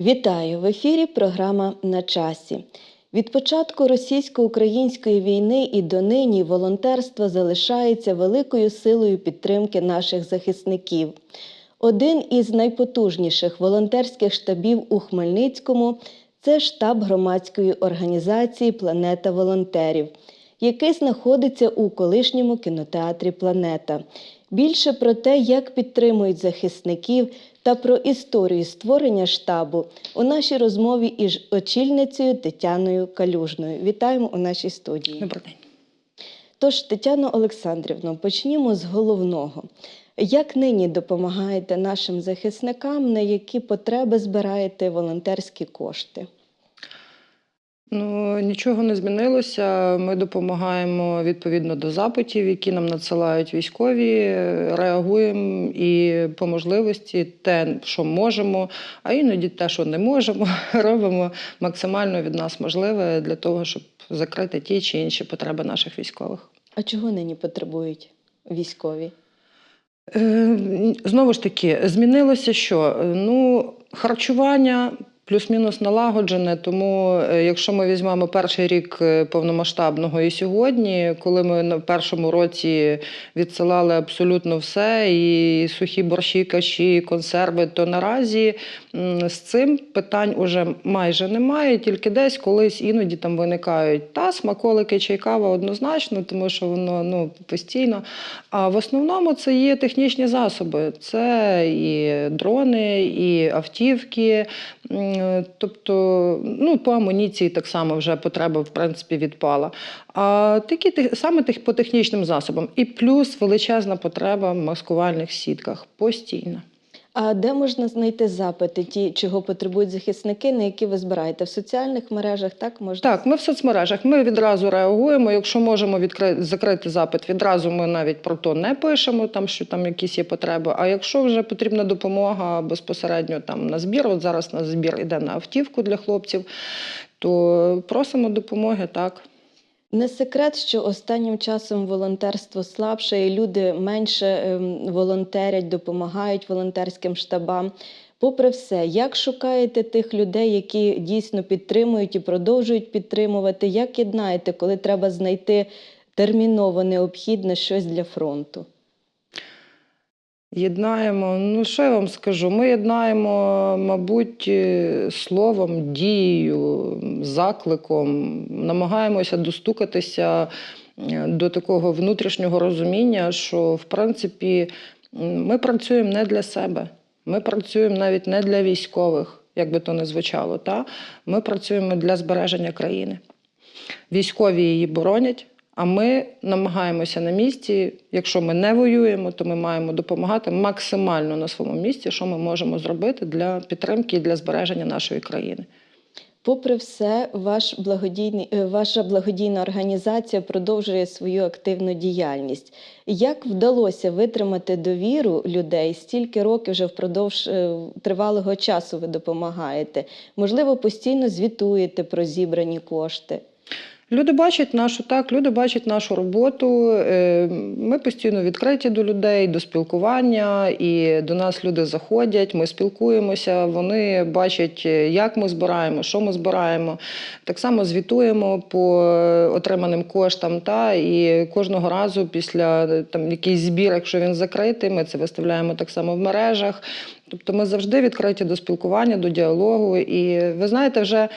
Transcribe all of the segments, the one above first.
Вітаю в ефірі. Програма на часі. Від початку російсько-української війни і донині волонтерство залишається великою силою підтримки наших захисників. Один із найпотужніших волонтерських штабів у Хмельницькому це штаб громадської організації Планета волонтерів, який знаходиться у колишньому кінотеатрі Планета. Більше про те, як підтримують захисників та про історію створення штабу у нашій розмові із очільницею Тетяною Калюжною. Вітаємо у нашій студії. Добрий день. Тож, Тетяно Олександрівно, почнімо з головного. Як нині допомагаєте нашим захисникам, на які потреби збираєте волонтерські кошти? Ну нічого не змінилося. Ми допомагаємо відповідно до запитів, які нам надсилають військові. Реагуємо і по можливості те, що можемо, а іноді те, що не можемо, робимо максимально від нас можливе для того, щоб закрити ті чи інші потреби наших військових. А чого нині потребують військові? Е, Знову ж таки, змінилося що? Ну, харчування. Плюс-мінус налагоджене, тому е, якщо ми візьмемо перший рік е, повномасштабного і сьогодні, коли ми на першому році відсилали абсолютно все, і сухі борщі, каші, консерви, то наразі з цим питань уже майже немає, тільки десь колись іноді там виникають та смаколики чи кава однозначно, тому що воно ну, постійно. А в основному це є технічні засоби. Це і дрони, і автівки. Тобто, ну, по амуніції так само вже потреба в принципі відпала. А такі саме тих по технічним засобам. І плюс величезна потреба в маскувальних сітках постійно. А де можна знайти запити, ті, чого потребують захисники, на які ви збираєте? В соціальних мережах так можна? Так, ми в соцмережах ми відразу реагуємо. Якщо можемо відкрити закрити запит, відразу ми навіть про то не пишемо, там що там якісь є потреби. А якщо вже потрібна допомога безпосередньо там на збір, от зараз на збір іде на автівку для хлопців, то просимо допомоги так. Не секрет, що останнім часом волонтерство слабше, і люди менше ем, волонтерять, допомагають волонтерським штабам. Попри все, як шукаєте тих людей, які дійсно підтримують і продовжують підтримувати? Як єднаєте, коли треба знайти терміново необхідне щось для фронту? Єднаємо, ну що я вам скажу? Ми єднаємо, мабуть, е, словом, дією, закликом, намагаємося достукатися е, до такого внутрішнього розуміння, що в принципі ми працюємо не для себе, ми працюємо навіть не для військових, як би то не звучало. Та? Ми працюємо для збереження країни. Військові її боронять. А ми намагаємося на місці. Якщо ми не воюємо, то ми маємо допомагати максимально на своєму місці, що ми можемо зробити для підтримки і для збереження нашої країни. Попри все, ваш благодійний, е, ваша благодійна організація продовжує свою активну діяльність. Як вдалося витримати довіру людей стільки років вже впродовж е, тривалого часу ви допомагаєте? Можливо, постійно звітуєте про зібрані кошти. Люди бачать нашу так, люди бачать нашу роботу. е, Ми постійно відкриті до людей, до спілкування, і до нас люди заходять. Ми спілкуємося. Вони бачать, е, як ми збираємо, що ми збираємо. Так само звітуємо по е, отриманим коштам. Та і кожного разу після там якийсь збір, якщо він закритий, ми це виставляємо так само в мережах. Тобто ми завжди відкриті до спілкування, до діалогу. І ви знаєте, вже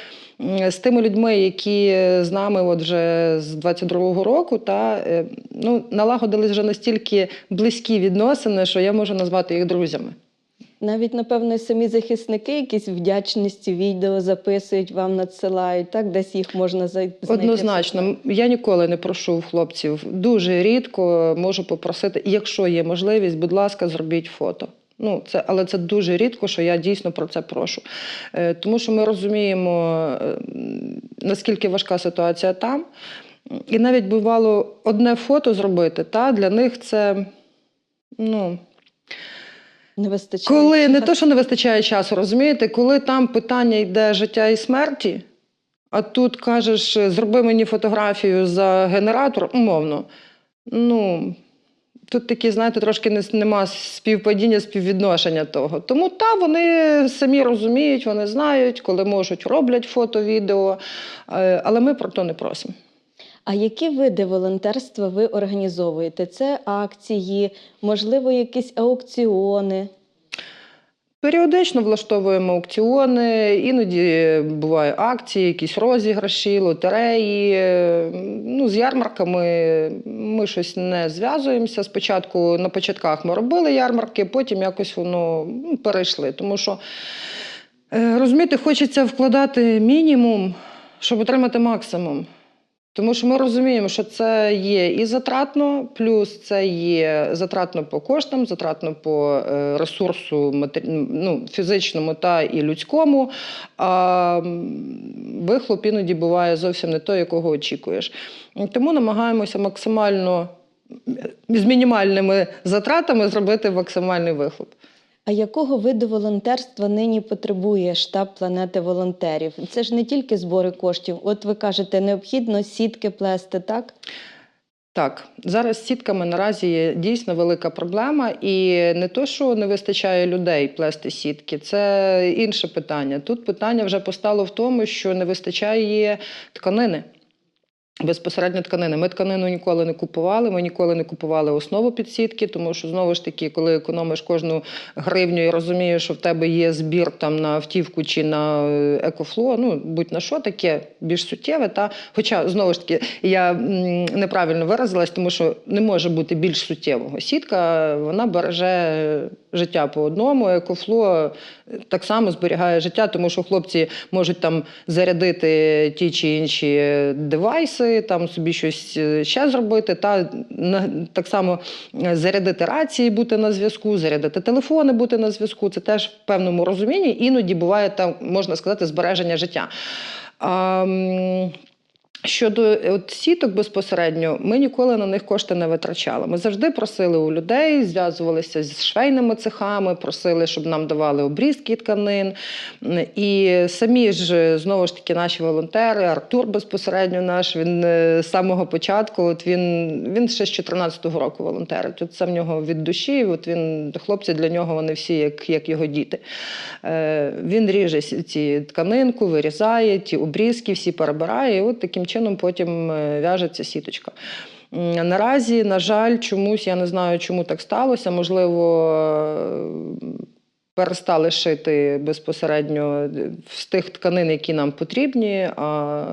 з тими людьми, які з нами от вже з 22-го року, та е, ну налагодились вже настільки близькі відносини, що я можу назвати їх друзями. Навіть, напевно, самі захисники якісь вдячності, відео записують, вам надсилають, так? Десь їх можна знайти. Однозначно, я ніколи не прошу у хлопців. Дуже рідко можу попросити, якщо є можливість, будь ласка, зробіть фото. Ну, це, але це дуже рідко, що я дійсно про це прошу. Е, тому що ми розуміємо, е, наскільки важка ситуація там. І навіть бувало одне фото зробити, та для них це. Ну, Не вистачає. коли не то, що не вистачає часу, розумієте, коли там питання йде життя і смерті, а тут кажеш, зроби мені фотографію за генератор, умовно. Ну, Тут такі, знаєте, трошки не, нема співпадіння, співвідношення того. Тому та вони самі розуміють, вони знають, коли можуть, роблять фото, відео, е, але ми про то не просимо. А які види волонтерства ви організовуєте? Це акції, можливо, якісь аукціони? Періодично влаштовуємо аукціони, іноді бувають акції, якісь розіграші, лотереї. Ну, з ярмарками ми щось не зв'язуємося. Спочатку на початках ми робили ярмарки, потім якось воно ну, перейшли. Тому що е, розумієте, хочеться вкладати мінімум, щоб отримати максимум. Тому що ми розуміємо, що це є і затратно, плюс це є затратно по коштам, затратно по е, ресурсу ну, фізичному та і людському. А вихлоп іноді буває зовсім не той, якого очікуєш. Тому намагаємося максимально з мінімальними затратами зробити максимальний вихлоп. А якого виду волонтерства нині потребує штаб планети волонтерів? Це ж не тільки збори коштів. От ви кажете, необхідно сітки плести, так? Так, зараз з сітками наразі є дійсно велика проблема, і не то, що не вистачає людей плести сітки, це інше питання. Тут питання вже постало в тому, що не вистачає тканини. Безпосередньо тканини. Ми тканину ніколи не купували. Ми ніколи не купували основу під сітки, тому що знову ж таки, коли економиш кожну гривню і розумієш, що в тебе є збір там на автівку чи на е, екофло, ну будь на що таке більш суттєве. Та хоча знову ж таки я неправильно виразилась, тому що не може бути більш суттєвого. Сітка вона береже життя по одному. Екофло так само зберігає життя, тому що хлопці можуть там зарядити ті чи інші девайси, там собі щось е, ще зробити. Та так само е, зарядити рації, бути на зв'язку, зарядити телефони, бути на зв'язку. Це теж в певному розумінні. Іноді буває там, можна сказати, збереження життя. Щодо е, от сіток безпосередньо, ми ніколи на них кошти не витрачали. Ми завжди просили у людей, зв'язувалися з швейними цехами, просили, щоб нам давали обрізки тканин. І самі ж знову ж таки наші волонтери, Артур безпосередньо наш, він е, з самого початку, от він, він ще з 14-го року волонтерить. От це в нього від душі. От він, хлопці для нього вони всі як, як його діти. Е, Він ріже ці тканинку, вирізає, ті обрізки, всі перебирає, і от таким чином потім е, в'яжеться сіточка. Наразі, на жаль, чомусь я не знаю, чому так сталося. Можливо, е, перестали шити безпосередньо з тих тканин, які нам потрібні. А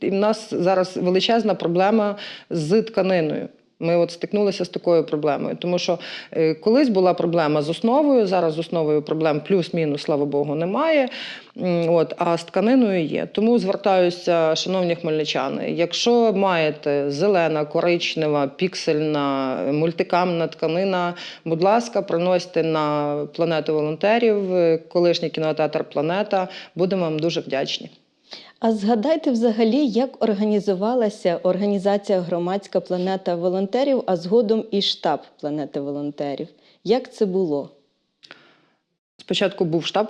і в нас зараз величезна проблема з тканиною. Ми от стикнулися з такою проблемою, тому що е, колись була проблема з основою, зараз з основою проблем плюс-мінус, слава Богу, немає. От, а з тканиною є. Тому звертаюся, шановні хмельничани, якщо маєте зелена, коричнева, піксельна, мультикамна тканина, будь ласка, приносьте на планету волонтерів, е, колишній кінотеатр Планета. Будемо вам дуже вдячні. А згадайте взагалі, як організувалася організація Громадська планета волонтерів, а згодом і штаб планети волонтерів. Як це було? Спочатку був штаб,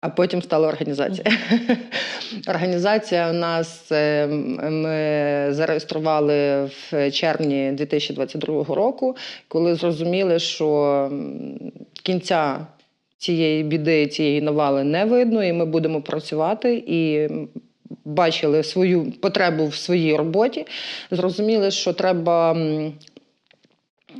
а потім стала організація. Організація у нас е, ми зареєстрували в червні 2022 року, коли зрозуміли, що кінця цієї біди, цієї навали не видно, і ми будемо працювати і. Бачили свою потребу в своїй роботі, зрозуміли, що треба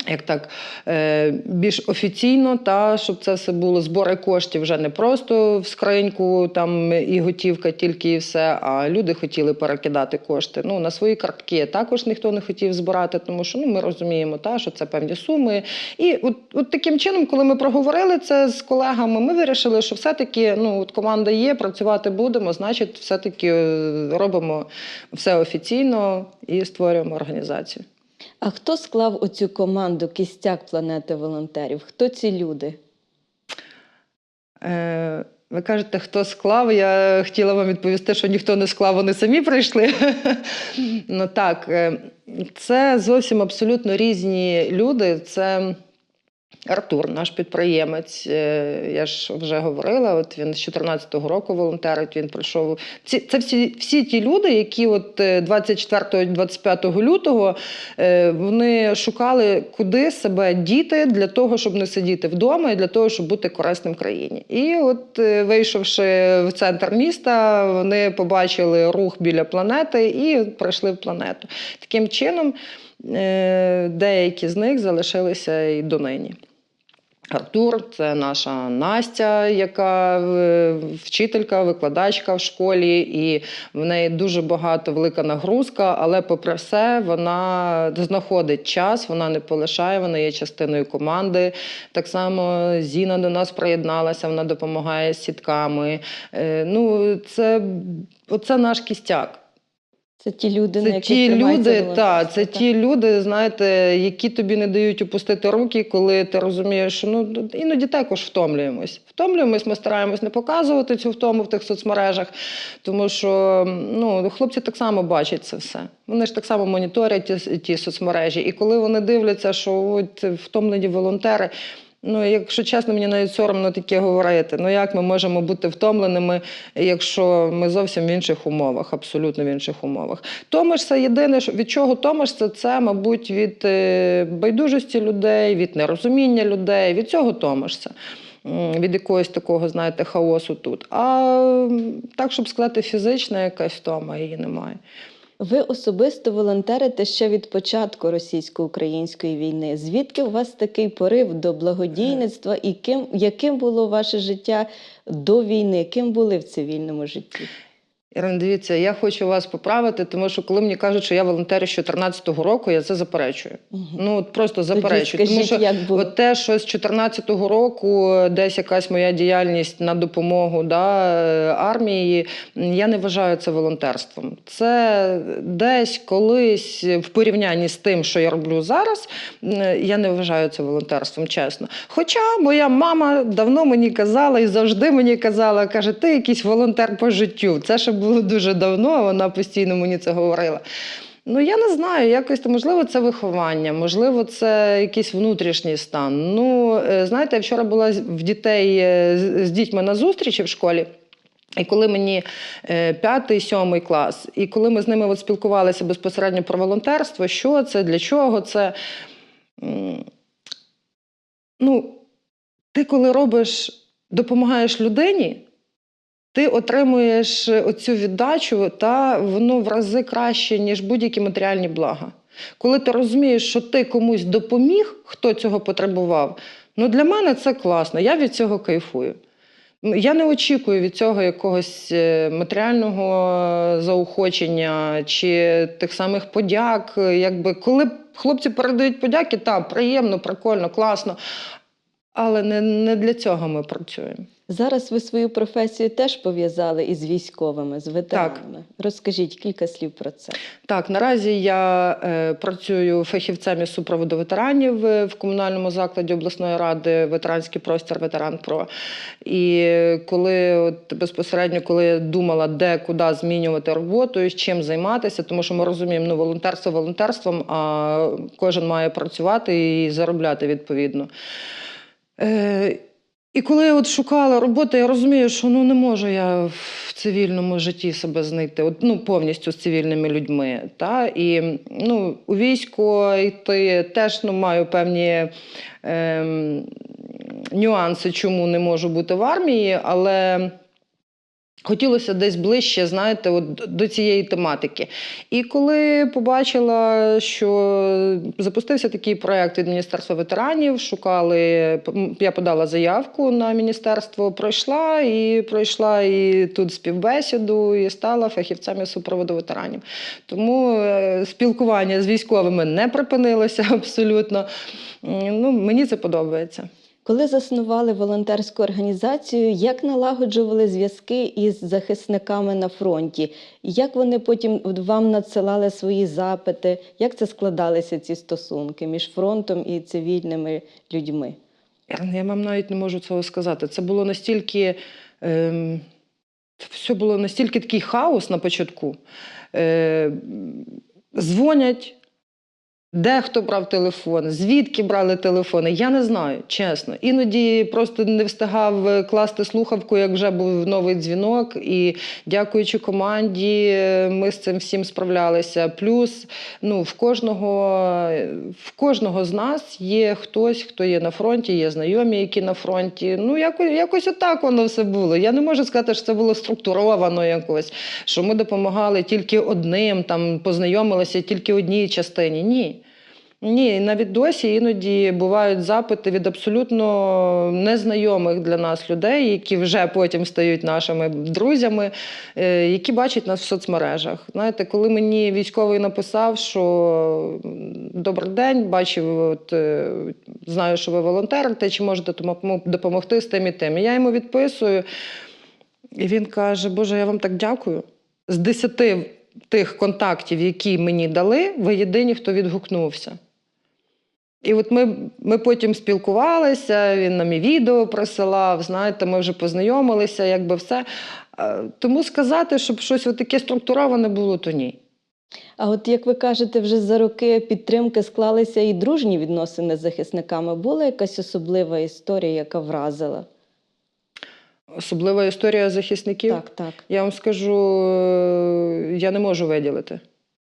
як так, е, більш офіційно, та щоб це все було збори коштів вже не просто в скриньку там і готівка тільки і все. А люди хотіли перекидати кошти. Ну на свої картки також ніхто не хотів збирати, тому що ну ми розуміємо, та що це певні суми. І от, от таким чином, коли ми проговорили це з колегами, ми вирішили, що все-таки ну от команда є, працювати будемо. Значить, все-таки е, робимо все офіційно і створюємо організацію. А хто склав оцю команду кістяк планети волонтерів? Хто ці люди? Е, Ви кажете, хто склав? Я хотіла вам відповісти, що ніхто не склав, вони самі прийшли. ну так, е, це зовсім абсолютно різні люди. Це Артур, наш підприємець, е, я ж вже говорила, от він з 14-го року волонтерить, він прийшов. Ці, це всі, всі ті люди, які от 24-25 лютого е, вони шукали, куди себе діти для того, щоб не сидіти вдома і для того, щоб бути корисним країні. І от, е, вийшовши в центр міста, вони побачили рух біля планети і прийшли в планету. Таким чином, е, деякі з них залишилися і донині. Артур це наша Настя, яка е, вчителька, викладачка в школі, і в неї дуже багато велика нагрузка, але попри все, вона знаходить час, вона не полишає, вона є частиною команди. Так само Зіна до нас приєдналася, вона допомагає з сітками. Е, Ну, це, оце наш кістяк. Це ті люди, на Це яких ті люди, та, це так? ті люди, знаєте, які тобі не дають опустити руки, коли ти розумієш, що ну іноді також втомлюємось. Втомлюємось, ми стараємось не показувати цю втому в тих соцмережах, тому що ну, хлопці так само бачать це все. Вони ж так само моніторять ті, ті соцмережі. І коли вони дивляться, що от втомлені волонтери. Ну, якщо чесно, мені навіть соромно таке говорити. Ну як ми можемо бути втомленими, якщо ми зовсім в інших умовах, абсолютно в інших умовах. Томишся єдине, від чого томишся, це, мабуть, від е, байдужості людей, від нерозуміння людей, від цього томишся. Від якогось такого, знаєте, хаосу тут. А так, щоб сказати, фізична якась втома, її немає. Ви особисто волонтерите ще від початку російсько-української війни. Звідки у вас такий порив до благодійництва і ким, яким було ваше життя до війни? Ким були в цивільному житті? Ірина, дивіться, я хочу вас поправити, тому що коли мені кажуть, що я волонтер з 2014 року, я це заперечую. Мгм. Ну от просто заперечую. скажіть, тому що як було? от те, що з 2014 року десь якась моя діяльність на допомогу да, армії, я не вважаю це волонтерством. Це десь колись в порівнянні з тим, що я роблю зараз, я не вважаю це волонтерством, чесно. Хоча моя мама давно мені казала і завжди мені казала, каже, ти якийсь волонтер по життю. Це ще було дуже давно, а вона постійно мені це говорила. Ну, я не знаю, якось то, можливо, це виховання, можливо, це якийсь внутрішній стан. Ну, е, знаєте, я вчора була в дітей е, з дітьми на зустрічі в школі. І коли мені е, п'ятий, сьомий клас, і коли ми з ними от спілкувалися безпосередньо про волонтерство, що це, для чого це. Ну, ти коли робиш, допомагаєш людині, ти отримуєш оцю віддачу, та воно в рази краще, ніж будь-які матеріальні блага. Коли ти розумієш, що ти комусь допоміг, хто цього потребував, ну для мене це класно, я від цього кайфую. Я не очікую від цього якогось е, матеріального заохочення чи тих самих подяк. Якби коли хлопці передають подяки, так, приємно, прикольно, класно. Але не, не для цього ми працюємо. Зараз ви свою професію теж пов'язали із військовими, з ветеранами. Розкажіть кілька слів про це. Так, наразі я е, працюю фахівцем із супроводу ветеранів е, в комунальному закладі обласної ради ветеранський простір Ветеран Про. І коли от, безпосередньо, коли я думала, де куди змінювати роботу і з чим займатися, тому що ми розуміємо, ну волонтерство волонтерством, а кожен має працювати і заробляти відповідно. Е, і коли я от шукала роботу, я розумію, що ну не можу я в цивільному житті себе знайти, от, ну, повністю з цивільними людьми. Та? І ну, у військо йти теж ну, маю певні Е, нюанси, чому не можу бути в армії, але. Хотілося десь ближче, знаєте, от до цієї тематики. І коли побачила, що запустився такий проєкт від Міністерства ветеранів, шукали, я подала заявку на міністерство, пройшла і пройшла і тут співбесіду, і стала фахівцем із супроводу ветеранів. Тому е, спілкування з військовими не припинилося абсолютно. Ну, мені це подобається. Коли заснували волонтерську організацію, як налагоджували зв'язки із захисниками на фронті? Як вони потім вам надсилали свої запити? Як це складалися ці стосунки між фронтом і цивільними людьми? Я вам навіть не можу цього сказати. Це було настільки. Ем, все було настільки такий хаос на початку. Е, дзвонять, Де хто брав телефон, звідки брали телефони, я не знаю, чесно. Іноді просто не встигав е, класти слухавку, як вже був новий дзвінок. І дякуючи команді, ми з цим всім справлялися. Плюс ну, в, кожного, в кожного з нас є хтось, хто є на фронті, є знайомі, які на фронті. Ну, якось, якось отак воно все було. Я не можу сказати, що це було структуровано якось, що ми допомагали тільки одним, там познайомилися тільки одній частині. Ні. Ні, навіть досі іноді бувають запити від абсолютно незнайомих для нас людей, які вже потім стають нашими друзями, е, які бачать нас в соцмережах. Знаєте, коли мені військовий написав, що добрий день, бачив, от, е, знаю, що ви волонтерите, чи можете допомогти з тим і тим. Я йому відписую, і він каже: Боже, я вам так дякую. З десяти тих контактів, які мені дали, ви єдині, хто відгукнувся. І от ми, ми потім спілкувалися, він нам і відео присилав, знаєте, ми вже познайомилися, якби все. Е, Тому сказати, щоб щось таке структуроване було, то ні. А от як ви кажете, вже за роки підтримки склалися і дружні відносини з захисниками. Була якась особлива історія, яка вразила? Особлива історія захисників. Так, так. Я вам скажу, е, я не можу виділити.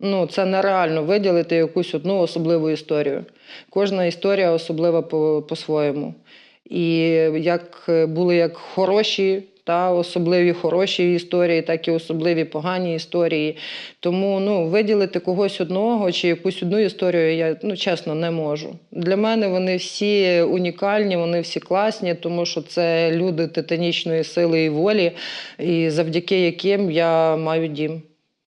Ну, це нереально виділити якусь одну особливу історію. Кожна історія особлива по- по-своєму. І як е, були як хороші, та особливі хороші історії, так і особливі погані історії. Тому ну, виділити когось одного чи якусь одну історію я ну, чесно не можу. Для мене вони всі унікальні, вони всі класні, тому що це люди титанічної сили і волі, і завдяки яким я маю дім.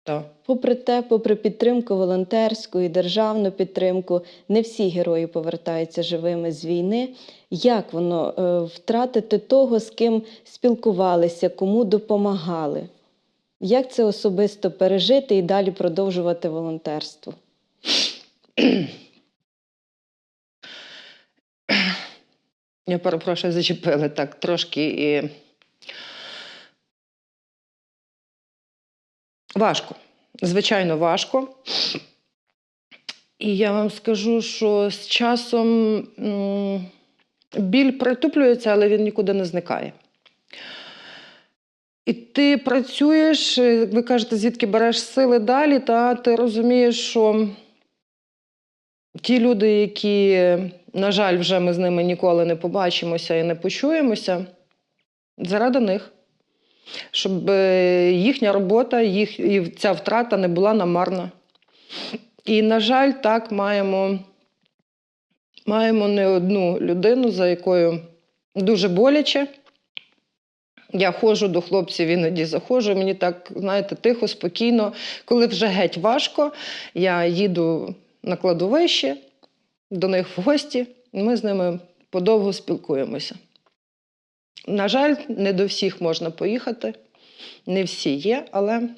Так. Попри те, попри підтримку волонтерську і державну підтримку, не всі герої повертаються живими з війни. Як воно е, втратити того, з ким спілкувалися, кому допомагали? Як це особисто пережити і далі продовжувати волонтерство? Я перепрошую, зачепили так трошки і. Важко. Звичайно, важко. І я вам скажу, що з часом біль притуплюється, але він нікуди не зникає. І ти працюєш, ви кажете, звідки береш сили далі, та ти розумієш, що ті люди, які, на жаль, вже ми з ними ніколи не побачимося і не почуємося, заради них. Щоб е, їхня робота, їх, і ця втрата не була намарна. І, на жаль, так маємо, маємо не одну людину, за якою дуже боляче. Я ходжу до хлопців, іноді заходжу. Мені так, знаєте, тихо, спокійно. Коли вже геть важко, я їду на кладовище до них в гості, ми з ними подовго спілкуємося. На жаль, не до всіх можна поїхати, не всі є, але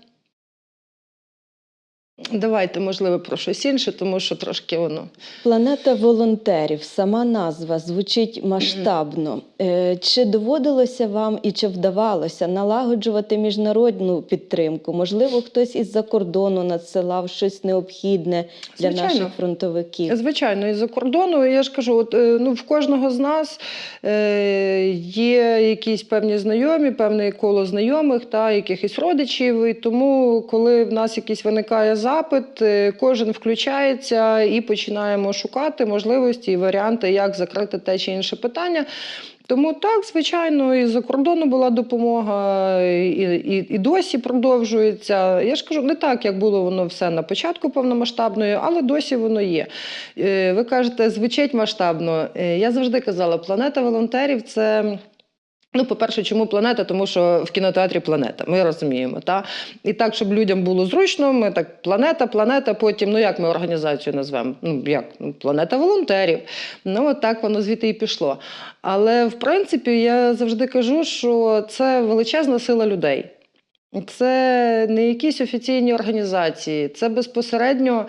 давайте, можливо, про щось інше, тому що трошки воно. Планета волонтерів, сама назва звучить масштабно. Е, Чи доводилося вам і чи вдавалося налагоджувати міжнародну підтримку? Можливо, хтось із-за кордону надсилав щось необхідне для Звичайно. наших фронтовиків? Звичайно, із-за кордону, я ж кажу, от, е, ну, в кожного з нас е, є якісь певні знайомі, певне коло знайомих та якихось родичів. І тому, коли в нас якийсь виникає запит, е, кожен включається і починаємо шукати можливості і варіанти, як закрити те чи інше питання. Тому так, звичайно, і за кордону була допомога, і, і, і досі продовжується. Я ж кажу, не так, як було воно все на початку повномасштабної, але досі воно є. Е, Ви кажете, звучить масштабно. Е, Я завжди казала, планета волонтерів це. Ну, по-перше, чому планета? Тому що в кінотеатрі планета, ми розуміємо. Та? І так, щоб людям було зручно, ми так планета, планета, потім, ну як ми організацію назвемо? Ну, як? Ну, планета волонтерів. Ну, от так воно звідти і пішло. Але в принципі, я завжди кажу, що це величезна сила людей. Це не якісь офіційні організації, це безпосередньо.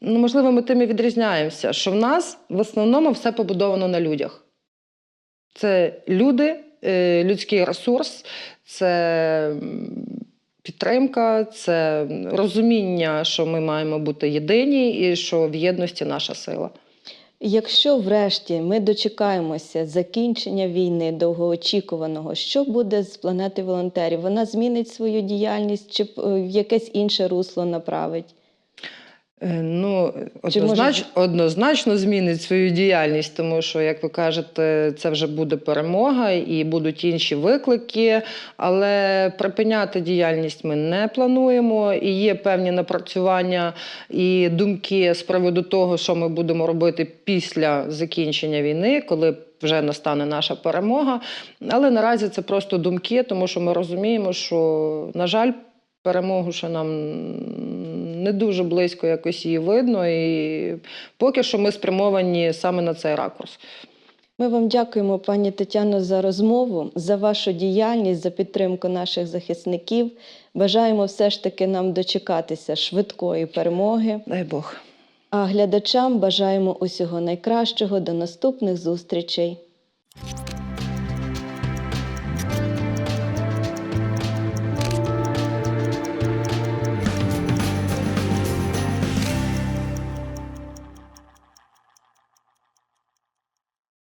Ну, можливо, ми тим і відрізняємося, що в нас в основному все побудовано на людях. Це люди, е, людський ресурс, це підтримка, це розуміння, що ми маємо бути єдині і що в єдності наша сила. Якщо врешті ми дочекаємося закінчення війни довгоочікуваного, що буде з планети волонтерів? Вона змінить свою діяльність чи е, в якесь інше русло направить? Е, Ну, Чи може- однозначно змінить свою діяльність, тому що, як ви кажете, це вже буде перемога і будуть інші виклики. Але припиняти діяльність ми не плануємо. І є певні напрацювання і думки з приводу того, що ми будемо робити після закінчення війни, коли вже настане наша перемога. Але наразі це просто думки, тому що ми розуміємо, що, на жаль, перемогу ще нам не дуже близько якось її видно, і поки що ми спрямовані саме на цей ракурс. Ми вам дякуємо, пані Тетяно, за розмову, за вашу діяльність, за підтримку наших захисників. Бажаємо все ж таки нам дочекатися швидкої перемоги. Дай Бог. А глядачам бажаємо усього найкращого. До наступних зустрічей.